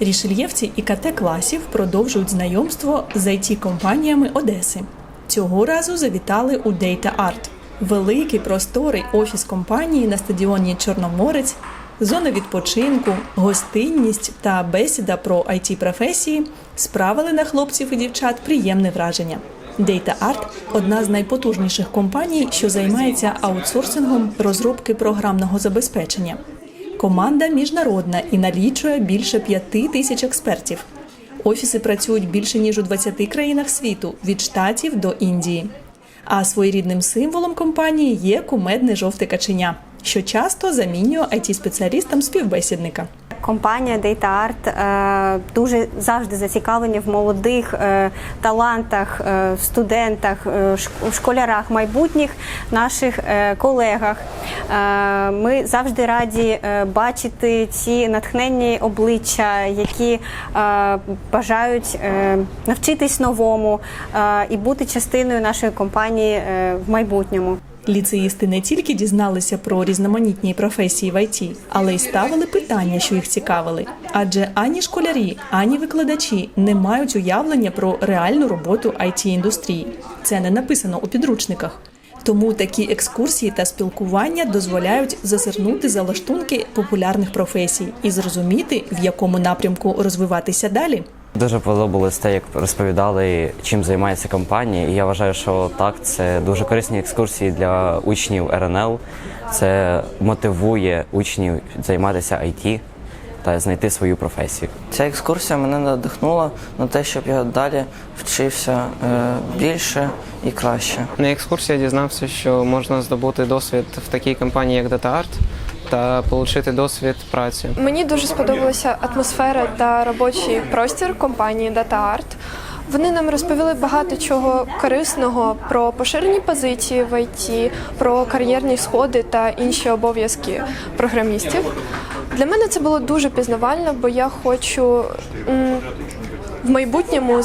Рішельєвці ІКТ класів продовжують знайомство з it компаніями Одеси. Цього разу завітали у Data Art. Великий просторий офіс компанії на стадіоні Чорноморець, зона відпочинку, гостинність та бесіда про it професії справили на хлопців і дівчат приємне враження. Data Art – одна з найпотужніших компаній, що займається аутсорсингом розробки програмного забезпечення. Команда міжнародна і налічує більше п'яти тисяч експертів. Офіси працюють більше ніж у 20 країнах світу від штатів до Індії. А своєрідним символом компанії є кумедне жовте каченя, що часто замінює it спеціалістам співбесідника. Компанія Data Art е, дуже завжди зацікавлені в молодих е, талантах, е, студентах, школярах, майбутніх наших колегах. Ми завжди раді бачити ці натхненні обличчя, які бажають навчитись новому і бути частиною нашої компанії в майбутньому. Ліцеїсти не тільки дізналися про різноманітні професії в ІТ, але й ставили питання, що їх цікавили. Адже ані школярі, ані викладачі не мають уявлення про реальну роботу it індустрії. Це не написано у підручниках. Тому такі екскурсії та спілкування дозволяють зазирнути за лаштунки популярних професій і зрозуміти, в якому напрямку розвиватися далі. Дуже подобалось те, як розповідали, чим займається компанія. І я вважаю, що так, це дуже корисні екскурсії для учнів РНЛ. Це мотивує учнів займатися IT та знайти свою професію. Ця екскурсія мене надихнула на те, щоб я далі вчився е, більше і краще. На екскурсії я дізнався, що можна здобути досвід в такій компанії, як DataArt, та отримати досвід праці. Мені дуже сподобалася атмосфера та робочий простір компанії DataArt. Вони нам розповіли багато чого корисного про поширені позиції в ІТ, про кар'єрні сходи та інші обов'язки програмістів. Для мене це було дуже пізнавально, бо я хочу в майбутньому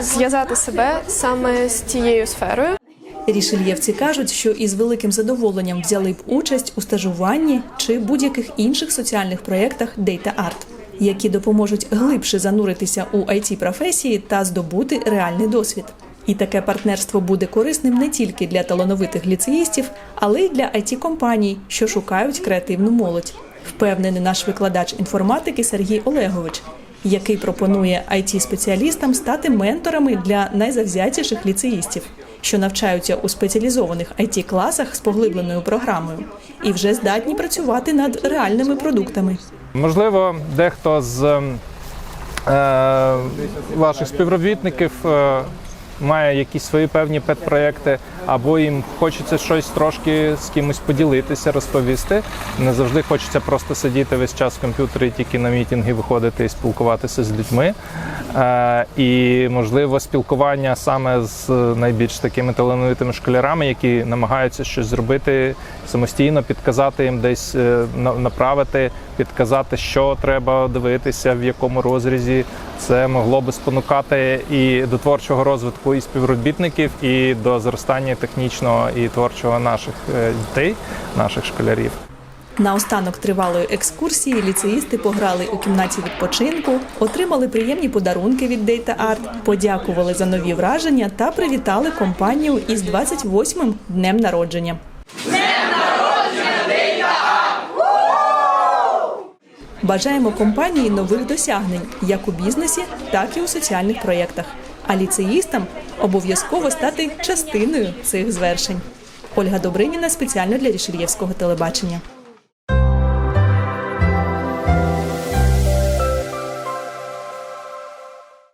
зв'язати себе саме з цією сферою. Рішельєвці кажуть, що із великим задоволенням взяли б участь у стажуванні чи будь-яких інших соціальних проєктах Data Art, які допоможуть глибше зануритися у it професії та здобути реальний досвід. І таке партнерство буде корисним не тільки для талановитих ліцеїстів, але й для it компаній, що шукають креативну молодь. Впевнений наш викладач інформатики Сергій Олегович, який пропонує it спеціалістам стати менторами для найзавзятіших ліцеїстів, що навчаються у спеціалізованих it класах з поглибленою програмою, і вже здатні працювати над реальними продуктами. Можливо, дехто з ем, е, ваших співробітників е, має якісь свої певні педпроекти, або їм хочеться щось трошки з кимось поділитися, розповісти. Не завжди хочеться просто сидіти весь час в комп'ютері, тільки на мітинги виходити і спілкуватися з людьми. Е, і, можливо, спілкування саме з найбільш такими талановитими школярами, які намагаються щось зробити самостійно, підказати їм десь е, на- направити, підказати, що треба дивитися, в якому розрізі. Це могло би спонукати і до творчого розвитку і співробітників, і до зростання технічного і творчого наших е, дітей, наших школярів. Наостанок тривалої екскурсії ліцеїсти пограли у кімнаті відпочинку, отримали приємні подарунки від Data Art, подякували за нові враження та привітали компанію із 28-м днем народження. Бажаємо компанії нових досягнень як у бізнесі, так і у соціальних проєктах. А ліцеїстам обов'язково стати частиною цих звершень. Ольга Добриніна спеціально для Рішельєвського телебачення.